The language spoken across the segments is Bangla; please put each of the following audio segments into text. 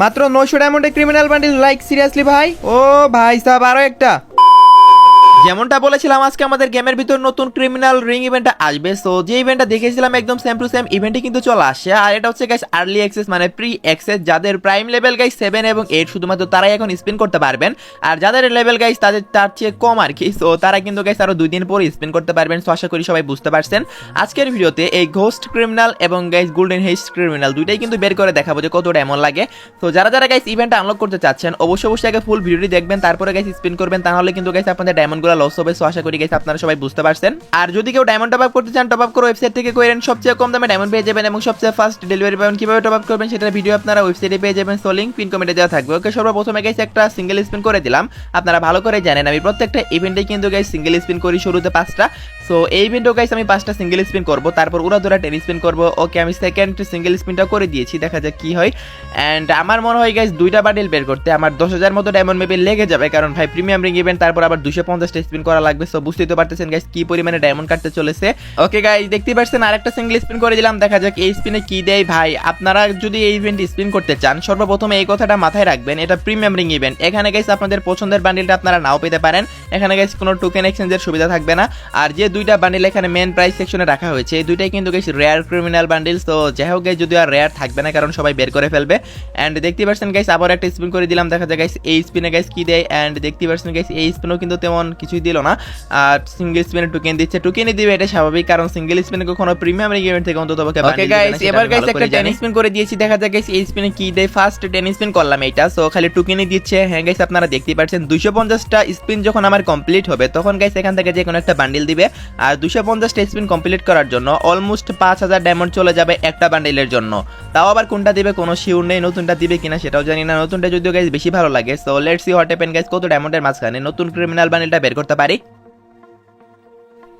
মাত্র নয়শো ডায়মন্ডে ক্রিমিনাল বান্ডিল লাইক সিরিয়াসলি ভাই? ও ভাই সাহেব আরও একটা। যেমনটা বলেছিলাম, আজকে আমাদের গেমের ভিতর নতুন ক্রিমিনাল রিং ইভেন্টটা আসবে। সো যে ইভেন্টটা দেখেছিলাম একদম সেম টু সেম ইভেন্টে কিন্তু চলে আসছে। আর এটা হচ্ছে গাইস আর্লি অ্যাক্সেস মানে প্রি অ্যাক্সেস যাদের প্রাইম লেভেল গাইস সেভেন এবং এইট শুধুমাত্র তারাই এখন স্পিন করতে পারবেন। আর যাদের লেভেল গাইস তাদের, তার চেয়ে কম আর কি। সো তারা কিন্তু গাইস আরও দুই দিন পরে স্পিন করতে পারবেন। সো আশা করি সবাই বুঝতে পারছেন। আজকের ভিডিওতে এই ঘোস্ট ক্রিমিনাল এবং গাইস গোল্ডেন হেস্ট ক্রিমিনাল দুইটাই কিন্তু বের করে দেখাবো যে কতটা এমন লাগে। তো যারা যারা গাইস ইভেন্টটা আনলক করতে চাচ্ছেন, অবশ্যই অবশ্যই আগে ফুল ভিডিওটি দেখবেন, তারপরে গাইস স্পিন করবেন। তাহলে কিন্তু গাইস আপনাদের ডায়মন্ডগুলো লস হবে সো আশা করি গাইস আপনারা সবাই বুঝতে পারছেন। আর যদি কেউ ডায়মন্ড টপ আপ করতে চান টপ আপ করে ওয়েবসাইট থেকে করেন সবচেয়ে কম দামে ডায়মন্ড পেয়ে যাবেন এবং সবচেয়ে ফাস্ট ডেলিভারি পাবেন। কীভাবে টপ আপ করবেন সেটার ভিডিও আপনারা ওয়েবসাইটে পেয়ে যাবেন সো লিঙ্ক পিন কমেন্টে দেওয়া থাকবে। ওকে সর্বপ্রথমে গাইস একটা সিঙ্গেল স্পিন করে দিলাম। আপনারা ভালো করে জানেন, আমি প্রত্যেকটা ইভেন্টে কিন্তু গাইস সিঙ্গেল স্পিন করি শুরুতে পাঁচটা। সো এই ইভেন্টও গাইস আমি পাঁচটা সিঙ্গেল স্পিন করব, তারপর উড়া ধরা টেন স্পিন করব। ওকে আমি সেকেন্ড সিঙ্গেল স্পিনটা করে দিয়েছি, দেখা যাক কি হয়। অ্যান্ড আমার মনে হয় গাইস দুইটা বান্ডিল বের করতে, আমার দশ হাজার মতো ডায়মন্ড মেবি লেগে যাবে, কারণ ভাই প্রিমিয়াম রিং ইভেন্ট তারপর আবার দুশো পঞ্চাশটা স্পিন করা লাগবে সো বুঝতেই তো পারতেছেন গাইস কি পরিমাণে ডায়মন্ড কাটতে চলেছে। ওকে গাইস দেখতে পাচ্ছেন আরেকটা সিঙ্গেল স্পিন করে দিলাম, দেখা যাক এই স্পিনে কি দেয় ভাই। আপনারা যদি এই ইভেন্ট স্পিন করতে চান, সর্বপ্রথমে এই কথাটা মাথায় রাখবেন, এটা প্রিমিয়াম রিং ইভেন্ট এখানে গাইস আপনাদের পছন্দের বান্ডিলটা আপনারা নাও পেতে পারেন। এখানে গাইস কোনো টোকেন এক্সচেঞ্জের সুবিধা থাকবে না। আর যে দুইটা বান্ডিল এখানে মেন প্রাইস সেকশনে রাখা হয়েছে, এই দুইটাই কিন্তু গাইস রেয়ার ক্রিমিনাল বান্ডিল তো যাই হোক গাইস যদি আর রেয়ার থাকবে না, কারণ সবাই বের করে ফেলবে। এন্ড দেখতে পাচ্ছেন গাইস আবার একটা স্পিন করে দিলাম, দেখা যায় গাইস এই স্পিনে গাইস কি দেয়। এন্ড দেখতে পাচ্ছেন গাইস এই স্পিনও কিন্তু তেমন কিছুই দিল না। আর সিঙ্গেল স্পিনে টোকেন দিচ্ছে। টোকেনই দিবে এটা স্বাভাবিক কারণ সিঙ্গেল স্পিনে কখনো প্রিমিয়াম ইভেন্ট থেকে অন্তত ওকে গাইস এবার গাইস একটা টেন স্পিন করে দিয়েছি। দেখা যায় গাইস এই স্পিনে কি দেয়। ফার্স্ট টেন স্পিন করলাম এটা সো খালি টোকেনই দিচ্ছে। হ্যাঁ গাইস আপনারা দেখতেই পাচ্ছেন দুইশো পঞ্চাশটা স্পিন যখন আমার কমপ্লিট হবে তখন গাইস এখান থেকে যে কোনো একটা বান্ডিল দিবে। আর দুশো পঞ্চাশটা স্পিন কমপ্লিট করার জন্য অলমোস্ট পাঁচ হাজার ডায়মন্ড চলে যাবে একটা বান্ডিলের জন্য। তাও আবার কোনটা দিবে কোনো শিওর নেই নতুনটা দিবে কিনা সেটাও জানি না। নতুনটা যদিও গাইস বেশি ভালো লাগে। So let's see what happen guys কত ডায়মন্ডের মাঝখানে নতুন ক্রিমিনাল বান্ডিলটা বের করতে পারি।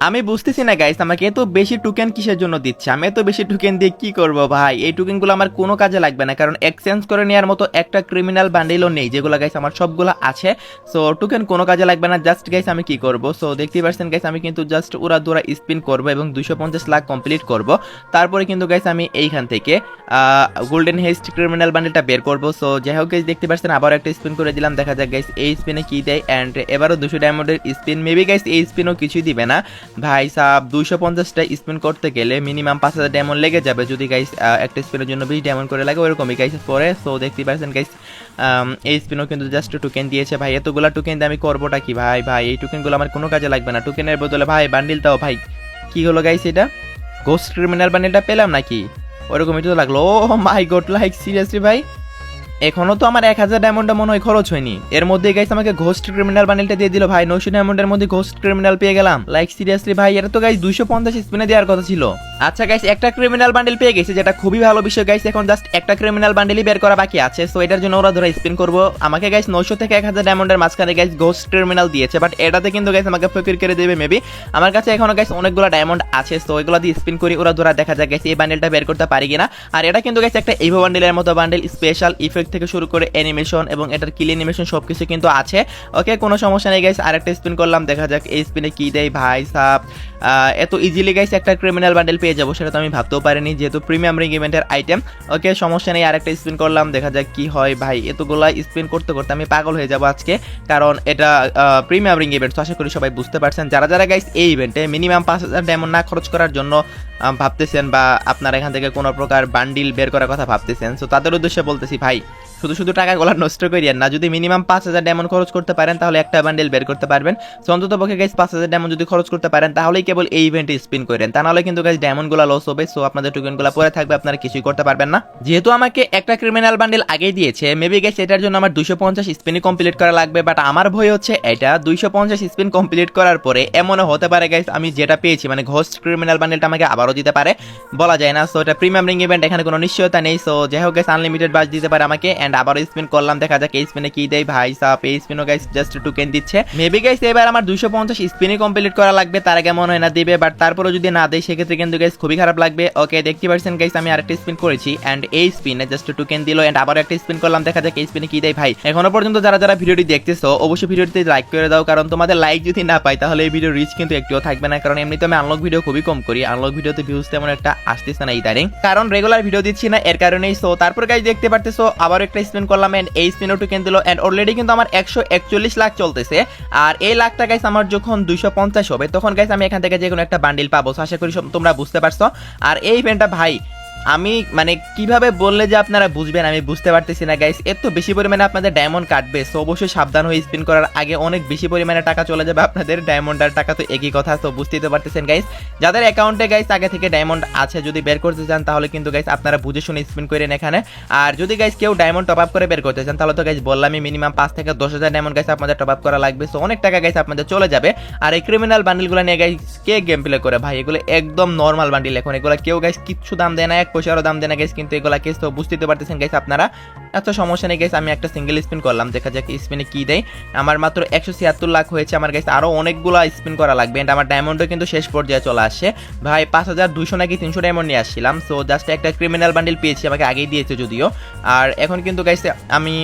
আমি বুঝতেছি না গাইস আমাকে এত বেশি টোকেন কিসের জন্য দিচ্ছে? আমি এত বেশি টোকেন দিয়ে কি করব ভাই? এই টোকেনগুলো আমার কোনো কাজে লাগবে না, কারণ এক্সচেঞ্জ করে নেওয়ার মতো একটা ক্রিমিনাল বান্ডিলও নেই, যেগুলো গাইস আমার সবগুলো আছে। সো টোকেন কোনো কাজে লাগবে না জাস্ট গাইস আমি কি করব? সো দেখতে পাচ্ছেন গাইস আমি কিন্তু জাস্ট উড়া দুরা স্পিন করব এবং দুইশো পঞ্চাশ লাখ কমপ্লিট করব। তারপরে কিন্তু গাইস আমি এইখান থেকে গোল্ডেন হেস্ট ক্রিমিনাল বান্ডিলটা বের করব। সো যাই হোক গাইস দেখতে পাচ্ছেন আবার একটা স্পিন করে দিলাম। দেখা যাক গাইস এই স্পিনে কি দেয়? অ্যান্ড এবারও দুশো ডায়মন্ডের স্পিন মেবি গাইস এই স্পিনও কিছুই দিবে না। ভাই সাহ দুইশো পঞ্চাশটা স্পিন করতে গেলে মিনিমাম পাঁচ হাজার ডায়মন্ড লেগে যাবে। যদি গাইস একটা স্পিনের জন্য বেশি ডায়মন্ড করে লাগে ওরকমই গাইস পরে। সো দেখতে পাচ্ছেন গাইস এই স্পিনও কিন্তু জাস্ট টোকেন দিয়েছে ভাই। এতগুলো টোকেন দিয়ে আমি করবোটা কি ভাই? ভাই, এই টোকেনগুলো আমার কোনো কাজে লাগবে না। টোকেনের বদলে ভাই বান্ডিল তাও ভাই। কি হলো গাইস এটা? গোস্ট ক্রিমিনাল বান্ডিলটা পেলাম নাকি? ওরকমই তো লাগল। Oh my god like seriously ভাই? এখনও তো আমার এক হাজার ডায়মন্ডটা মনে হয় খরচ হয়নি। এর মধ্যে গাইস আমাকে ঘোস্ট ক্রিমিনাল বান্ডেলটা দিয়ে দিল ভাই, নয়শো ডায়মন্ডের মধ্যে ঘোস্ট ক্রিমিনাল পেয়ে গেলাম। লাইক সিরিয়াসলি ভাই, এটা তো গাইস দুইশো পঞ্চাশ স্পিনে দেওয়ার কথা ছিল। আচ্ছা গাইস একটা ক্রিমিনাল বান্ডেল পেয়ে গেছে, যেটা খুবই ভালো বিষয় গাইস এখন জাস্ট একটা ক্রিমিনাল বান্ডেলই বের করা বাকি আছে সো এটার জন্য ওরা ধরে স্পিন করব। আমাকে গাইস নয়শো থেকে এক হাজার ডায়মন্ডের মাঝখানে গাইস ঘোস্ট ক্রিমিনাল দিয়েছে বাট এটাতে কিন্তু গাইস আমাকে ফকির করে দেবে মেবি আমার কাছে এখনও গাইস অনেকগুলো ডায়মন্ড আছে সো এগুলো দিয়ে স্পিন করি, ওরা ধরা দেখা যায় গাইস এই বান্ডেলটা বের করতে পারি কিনা। আর এটা কিন্তু গাইস একটা ইভো বান্ডেলের মতো বান্ডেল স্পেশাল ইফেক্ট থেকে শুরু করে অ্যানিমেশন এবং এটার কিল অ্যানিমেশন সবকিছু কিন্তু আছে। ওকে কোনো সমস্যা নেই গাইস আরেকটা স্পিন করলাম, দেখা যাক এই স্পিনে কি দেয় ভাই সাপ এত ইজিলি গাইস একটা ক্রিমিনাল বান্ডেল পেয়ে যাব সেটা তো আমি ভাবতেও পারিনি, যেহেতু প্রিমিয়াম রিং ইভেন্টের আইটেম ওকে সমস্যা নেই, আরেকটা স্পিন করলাম, দেখা যাক কি হয় ভাই। এতগুলা স্পিন করতে করতে আমি পাগল হয়ে যাব আজকে, কারণ এটা প্রিমিয়াম রিং ইভেন্ট আশা করি সবাই বুঝতে পারছেন। যারা যারা গাইস এই ইভেন্টে মিনিমাম পাঁচ হাজার ডায়মন্ড না খরচ করার জন্য ভাবতেছেন বা আপনারা এখান থেকে কোনো প্রকার বান্ডিল বের করার কথা ভাবতেছেন সো তাদের উদ্দেশ্যে বলতেছি ভাই শুধু শুধু টাকা গোলা নষ্ট করিয়েন না, যদি মিনিমাম পাঁচ হাজার ডায়মন্ড খরচ করতে পারেন, তাহলে একটা বান্ডেল বের করতে পারবেন। সো অন্তত পক্ষে গাইস পাঁচ হাজার ডায়মন্ড যদি খরচ করতে পারেন, তাহলেই কেবল এই ইভেন্টে স্পিন করেন তা নাহলে কিন্তু গাইস ডায়মন্ডগুলো লস হবে সো আপনাদের টোকেনগুলো পরে থাকবে, আপনারা কিছুই করতে পারবেন না। যেহেতু আমাকে একটা ক্রিমিনাল বান্ডেল আগেই দিয়েছে মেবি গাইস এটার জন্য আমার দুইশো পঞ্চাশ স্পিনই কমপ্লিট করা লাগবে বাট আমার ভয় হচ্ছে এটা দুইশো পঞ্চাশ স্পিন কমপ্লিট করার পরে এমনও হতে পারে গাইস আমি যেটা পেয়েছি মানে ঘোস্ট ক্রিমিনাল বান্ডেলটা আমাকে আবারও দিতে পারে। বলা যায় না সো এটা প্রিমিয়াম রিং ইভেন্ট এখানে কোনো নিশ্চয়তা নেই সো যাই হোক গাইস আনলিমিটেড বাস দিতে পারে আমাকে এন্ড আবারও স্পিন করলাম, দেখা যাক এই স্পিনে কি দেয়। ভাই সাপ এই স্পিনও গাইস জাস্ট টোকেন দিচ্ছে। মেবি গাইস এবার আমার দুইশো পঞ্চাশ স্পিনই কমপ্লিট করা লাগবে, তার আগে মনে হয় না দিবে বাট তারপরে যদি না দেয়, সেক্ষেত্রে কিন্তু গাইস খুবই খারাপ লাগবে। ওকে দেখতে পাচ্ছেন গাইস আমি আরেকটা স্পিন করেছি এন্ড এই স্পিনে জাস্ট টোকেন দিল এন্ড আবার একটা স্পিন করলাম, দেখা যাক এই স্পিনে কি দেয়। ভাই, এখনও পর্যন্ত যারা যারা ভিডিওটি দেখতেছো, অবশ্যই ভিডিওটিতে লাইক করে দাও, কারণ তোমাদের লাইক যদি না পাই, তাহলে এই ভিডিও রিচ কিন্তু একটিও থাকবে না, কারণ এমনিতে আমি আনলক ভিডিও খুবই কম করি আনলক ভিডিওতে ভিউজ তেমন একটা আসতেছে না ইদারিং কারণ রেগুলার ভিডিও দিচ্ছি না, এর কারণেই সো তারপর গাইস দেখতে পারতেছো আবার একটা স্পিন করলাম এন্ড এই স্পিনও টোকেন দিল এন্ড অলরেডি কিন্তু আমার একশো একচল্লিশ লাখ চলতেছে। আর এই লাখটা গাইস আমার যখন দুইশো পঞ্চাশ হবে, তখন গাইস আমি এখান থেকে যে কোনো একটা বান্ডিল পাবো। আশা করি তোমরা বুঝতে পারছ। আর এই ইভেন্টটা ভাই আমি মানে কীভাবে বললে যে আপনারা বুঝবেন আমি বুঝতে পারতেছি না গাইস এত বেশি পরিমাণে আপনাদের ডায়মন্ড কাটবে সো অবশ্যই সাবধান হয়ে স্পিন করার আগে অনেক বেশি পরিমাণে টাকা চলে যাবে আপনাদের ডায়মন্ড আর টাকা তো একই কথা তো বুঝতেই তো পারতেছেন গাইস যাদের অ্যাকাউন্টে গাইস আগে থেকে ডায়মন্ড আছে, যদি বের করতে চান, তাহলে কিন্তু গাইস আপনারা বুঝে শুনে স্পিন করেন এখানে। আর যদি গাইস কেউ ডায়মন্ড টপ আপ করে বের করতে চান, তাহলে তো গাইস বললামই মিনিমাম পাঁচ থেকে দশ হাজার ডায়মন্ড গাইস আপনাদের টপ আপ করা লাগবে সো অনেক টাকা গাইস আপনাদের চলে যাবে। আর এই ক্রিমিনাল বান্ডিলগুলো নিয়ে গাইস কে গেম প্লে করে? ভাই, এগুলো একদম নর্মাল বান্ডিল এখন এগুলো কেউ গাইস কিচ্ছু দাম দেয় না পয়সারও দাম দেয় না গেছে কিন্তু এগুলা কেস তো বুঝতে পারতেছেন গেছে আপনারা। এত সমস্যা নেই গাইস আমি একটা সিঙ্গেল স্পিন করলাম, দেখা যাক স্পিনে কি দেয়। আমার মাত্র একশো ছিয়াত্তর লাখ হয়েছে, আমার গাইস আরও অনেকগুলো স্পিন করা লাগবে এন্ড আমার ডায়মন্ডও কিন্তু শেষ পর্যায়ে চলে আসছে। ভাই, পাঁচ হাজার দুইশো নাকি তিনশো ডায়মন্ড নিয়ে আসছিলাম সো জাস্ট একটা ক্রিমিনাল বান্ডিল পেয়েছি, আমাকে আগেই দিয়েছে যদিও। আর এখন কিন্তু গাইস আমি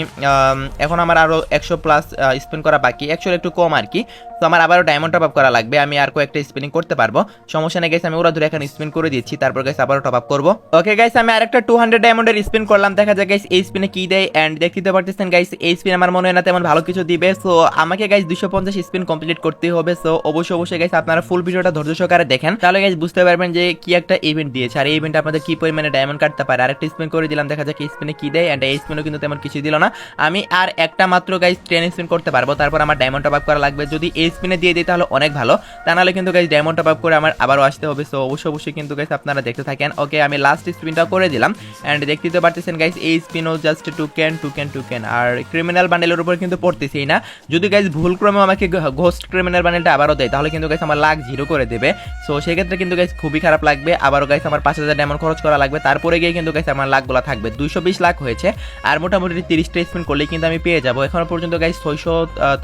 এখন আমার আরও একশো প্লাস স্পিন করা বাকি অ্যাকচুয়ালি একটু কম আর কি। তো আমার আবারও ডায়মন্ড টপ আপ করা লাগবে, আমি আর কয়েকটা স্পিনিং করতে পারব। সমস্যা নেই গাইস আমি ওরা ধরে এখন স্পিন করে দিচ্ছি, তারপর গাইস আবারও টপ আপ করব। ওকে গাইস আমি আরেকটা টু হান্ড্রেড ডায়মন্ডের স্পিন করলাম, দেখা যায় গাইস এই স্পিনে কি দেয় এন্ড দেখতে পারতেছেন গাইস এই স্পিন আমার মনে হয় না তেমন ভালো কিছু দিবে। সো আমাকে গাইস দুশো পঞ্চাশ স্পিন কমপ্লিট করতে হবে। সো অবশ্যই অবশ্যই গাইস আপনারা ফুল ভিডিওটা ধৈর্য সহকারে দেখেন। তাহলে গাইস বুঝতে পারবেন যে কি একটা ইভেন্ট দিয়েছে। আর এই ইভেন্ট আপনাদের কি পরিমাণে ডায়মন্ড কাটতে পারে? আরেকটা স্পিন করে দিলাম, দেখা যাক স্পিনে কি দেয়। এন্ড এই স্পিনও কিন্তু তেমন কিছু দিল না। আমি আর একটা মাত্র গাইস ট্রেন স্পিন করতে পারব। তারপর আমার ডায়মন্ড টপ আপ করা লাগবে। যদি এই স্পিনে দিয়ে দিই, তাহলে অনেক ভালো। তা নাহলে কিন্তু গাইস ডায়মন্ড টপ আপ করে আমার আবারও আসতে হবে। সো অবশ্যই অবশ্যই কিন্তু গাইস আপনারা দেখতে থাকেন। ওকে আমি লাস্ট স্পিনটা করে দিলাম। এন্ড দেখতে তো পারতেছেন গাইস এই স্পিনও just token token token আর ক্রিমিনাল বান্ডেলের উপর কিন্তু পড়তেছেই না। যদি গাইস ভুল ক্রমে আমাকে ঘোস্ট ক্রিমিনাল বান্ডেলটা আবারও দেয়, তাহলে কিন্তু গাইস আমার লাখ জিরো করে দেবে। সো সেক্ষেত্রে কিন্তু গাইস খুবই খারাপ লাগবে। আবারও গাইস আমার পাঁচ হাজার ডায়মন্ড খরচ করা লাগবে। তারপরে গিয়ে কিন্তু গাইস আমার লাখগুলো থাকবে। দুইশো বিশ লাখ হয়েছে। আর মোটামুটি তিরিশটা স্পিন করলেই কিন্তু আমি পেয়ে যাব। এখনও পর্যন্ত গাইস ছয়শো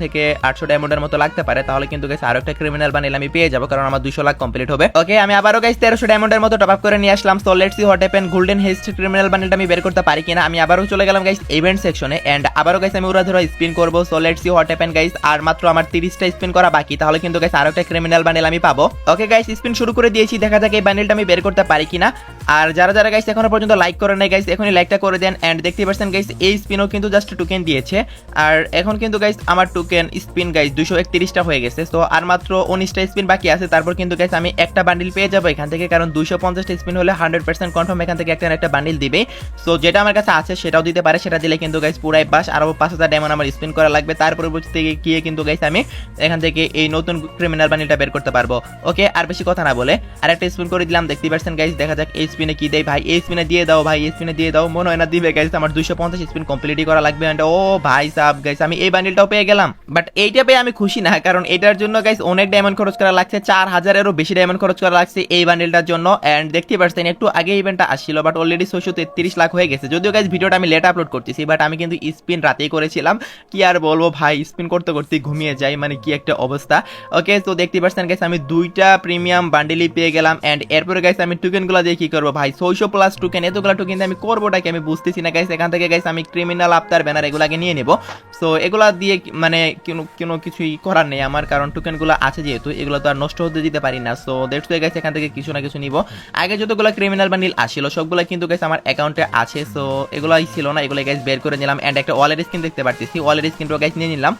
থেকে আটশো ডায়মন্ডের মতো লাগতে পারে। তাহলে কিন্তু গাইস আরও একটা ক্রিমিনাল বান্ডেল আমি পেয়ে যাব, কারণ আমার দুশো লাখ কমপ্লিট হবে। ওকে আমি আবারও গাইস তেরোশো ডায়মন্ডের মতো টপ আপ করে নিয়ে আসলাম। So let's what happen golden heist criminal বান্ডেলটা আমি বের করতে পারি কিনা। আমি আবারও চলে গেলাম। গাইস ইভেন্ট সেকশনে এন্ড আবারও গাইস আমি ওরা ধরো স্পিন করব so let's see what happen guys আর মাত্র আমার তিরিশটা স্পিন করা বাকি, তাহলে কিন্তু গাইস আরও একটা ক্রিমিনাল বান্ডেল আমি পাবো। ওকে গাইস স্পিন শুরু করে দিয়েছি, দেখা যাক এই বান্ডেলটা আমি বের করতে পারি কিনা। আর যারা যারা গাইস এখনও পর্যন্ত লাইক করে নাই গাইস এখনই লাইকটা করে দেন এন্ড দেখতে পাচ্ছেন গাইস এই স্পিনও কিন্তু জাস্ট টোকেন দিয়েছে। আর এখন কিন্তু গাইস আমার টোকেন স্পিন গাইস দুশো একত্রিশটা হয়ে গেছে তো আর মাত্র উনিশটা স্পিন বাকি আছে, তারপর কিন্তু গাইস আমি একটা বান্ডিল পেয়ে যাব এখান থেকে, কারণ দুশো পঞ্চাশটা স্পিন হলে হান্ড্রেড পার্সেন্ট কনফার্ম এখান থেকে একটা একটা বান্ডিল দিবে সো যেটা আমার কাছে আছে সেটাও দিতে পারে সেটা দিলে কিন্তু গাইস পুরাই বাস। আরও পাঁচ হাজার ডায়মন্ড আমার স্পিন করা লাগবে। তার পরবর্তীতে গিয়ে কিন্তু গাইস আমি এখান থেকে এই নতুন ক্রিমিনাল বান্ডিলটা বের করতে পারব। ওকে, আর বেশি কথা না বলে আর একটা স্পিন করে দিলাম। দেখতে পাচ্ছেন গাইস দেখা যাক এই স্পিনে কি দেয়। ভাই, এই স্পিনে দিয়ে দাও, ভাই, এই স্পিনে দিয়ে দাও। মনে হয় না দিবে গাইস আমার দুইশো পঞ্চাশ স্পিন কমপ্লিটই করা লাগবে। And, ও ভাই সাব গাইস আমি এই বান্ডিলটাও পেয়ে গেলাম। বাট এইটা পেয়ে আমি খুশি না, কারণ এটার জন্য গাইস অনেক ডায়মন্ড খরচ করা লাগছে। চার হাজারেরও বেশি ডায়মন্ড খরচ করা লাগছে এই বান্ডিলটার জন্য। এন্ড দেখতে পাচ্ছেন, একটু আগে ইভেন্টটা আসছিল বাট অলরেডি ছয়শো তেত্রিশ লাখ হয়ে গেছে। যদিও গাইস ভিডিওটা আমি লেট আপলোড করতেছি বাট আমি কিন্তু স্পিন রাতেই করেছিলাম। কি আর বলব ভাই স্পিন করতে করতে ঘুমিয়ে যাই মানে কি একটা অবস্থা। ওকে তো দেখতে পাচ্ছেন গাইস আমি দুইটা প্রিমিয়াম বান্ডিলই পেয়ে গেলাম এন্ড এরপরে গাইস আমি টোকেনগুলো দিয়ে কি করব ভাই? ছয়শো প্লাস টোকেন এতগুলো টোকেন আমি করবোটা কি আমি বুঝতেছি না গাইস এখান থেকে গাইস আমি ক্রিমিনাল আফতার ব্যানার এগুলাকে নিয়ে নেব। সো এগুলা দিয়ে মানে কোনো কোনো কিছুই করার নেই আমার, কারণ টোকেনগুলো আছে যেহেতু, এগুলো তো আর নষ্ট হতে দিতে পারি না। সো দ্যাটস ওয়ে গাইস এখান থেকে কিছু না কিছু নিব। আগে যতগুলো ক্রিমিনাল বান্ডিল আসছিল সবগুলো কিন্তু গাইস আমার অ্যাকাউন্টে আছে সো এগুলাই ছিল না, এগুলো গাইস বের করে নিলাম এন্ড একটা ওয়ালেট স্ক্রিন দেখতে পারতেছি। ওয়ালেট স্ক্রিনটাও গাইস নিয়ে নিলাম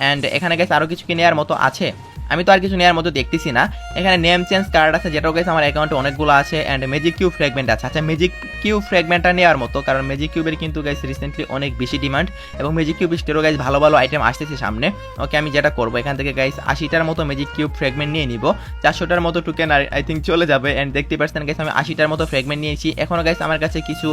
অ্যান্ড এখানে গাইস আরও কিছু কি নেওয়ার মতো আছে? আমি তো আর কিছু নেওয়ার মতো দেখতেছি না। এখানে নেম চেঞ্জ কার্ড আছে, যেটাও গেছে আমার অ্যাকাউন্টে অনেকগুলো আছে অ্যান্ড ম্যাজিক কিউ ফ্র্যাগমেন্ট আছে। আচ্ছা ম্যাজিক কিউ ফ্র্যাগমেন্টটা নেওয়ার মতো, কারণ ম্যাজিক কিউবের কিন্তু গাইস রিসেন্টলি অনেক বেশি ডিমান্ড এবং ম্যাজিক কিউব স্টেরও গাইস ভালো ভালো আইটেম আসতেছে সামনে। ওকে আমি যেটা করব, এখান থেকে গাইস আশিটার মতো ম্যাজিক কিউব ফ্র্যাগমেন্ট নিয়ে নিব। চারশোটার মতো টোকেন আই থিঙ্ক চলে যাবে অ্যান্ড দেখতে পাচ্ছেন গাইস আমি আশিটার মতো ফ্র্যাগমেন্ট নিয়েছি। এখনও গাইস আমার কাছে কিছু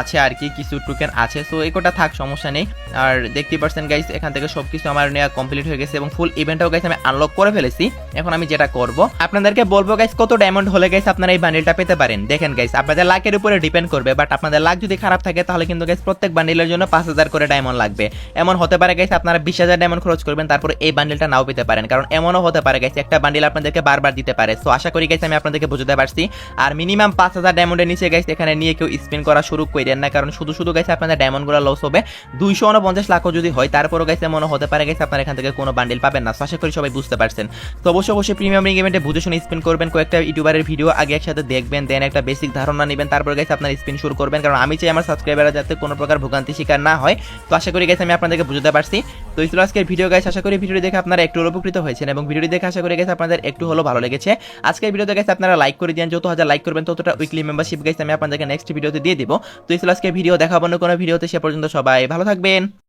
আছে আর কি, কিছু টোকেন আছে। সো এগুলোটা থাক, সমস্যা নেই। আর দেখতে পাচ্ছেন গাইস এখান থেকে সবকিছু আমার নেওয়া কমপ্লিট হয়ে গেছে এবং ফুল ইভেন্টটাও গাইস আমি আনলক করে ফেলেছি। এখন আমি যেটা করব, আপনাদেরকে বলব গাইস কত ডায়মন্ড হলে গাইস আপনারা এই বান্ডিলটা পেতে পারেন। দেখেন গাইস আপনাদের লাখের উপরে ডিপেন্ড করবে বাট আপনাদের লাখ যদি খারাপ থাকে, তাহলে কিন্তু গাইস প্রত্যেক বান্ডিলের জন্য পাঁচ হাজার করে ডায়মন্ড লাগবে। এমন হতে পারে গাইস আপনারা বিশ হাজার ডায়মন্ড খরচ করবেন, তারপর এই বান্ডিলটা নাও পেতে পারেন। কারণ এমনও হতে পারে গাইস একটা বান্ডিল আপনাদেরকে বারবার দিতে পারে। সো আশা করি গাইস আমি আপনাদেরকে বুঝতে পারছি। আর মিনিমাম পাঁচ হাজার ডায়মন্ডের নিচে গাইস এখানে নিয়ে কেউ স্পিন করা শুরু করে করেন না, কারণ শুধু শুধু গেছে আপনাদের ডায়মন্ডগুলো লস হবে। দুইশো উনপঞ্চাশ লাখও যদি হয়, তারপরও গেছে মনে হতে পারে গেছে আপনারা এখান থেকে কোনো বান্ডেল পাবেন না। আশা করি সবাই বুঝতে পারছেন। তো অবশ্যই অবশ্যই প্রিমিয়াম রিং ইভেন্টে বুঝে শুনে স্পিন করবেন, কয়েকটা ইউটিউবারের ভিডিও আগে একসাথে দেখবেন দেন একটা বেসিক ধারণা নেবেন, তারপর গেছে আপনার স্পিন শুরু করবেন। কারণ আমি চাই আমার সাবস্ক্রাইবাররা যাতে কোনো প্রকার ভোগান্তি শিকার না হয়। তো আশা করি গেছে আমি আপনাদেরকে বুঝতে পারছি। তো ছিল আজকের ভিডিও গাইস আশা করি ভিডিওটি দেখে আপনারা একটু উপকৃত হয়েছেন এবং ভিডিওটি দেখে আশা করি গেছে আপনাদের একটু হলো ভালো লেগেছে। আজকের ভিডিওতে গেছে আপনারা লাইক করে দিন যত হাজার লাইক করবেন, ততটা উইকলি মেম্বারশিপ গাইছে আমি আপনাদেরকে নেক্সট ভিডিওতে দিয়ে দিব। তো ছিল আজকের ভিডিও দেখাবো কোনো ভিডিওতে সে পর্যন্ত সবাই ভালো থাকবেন।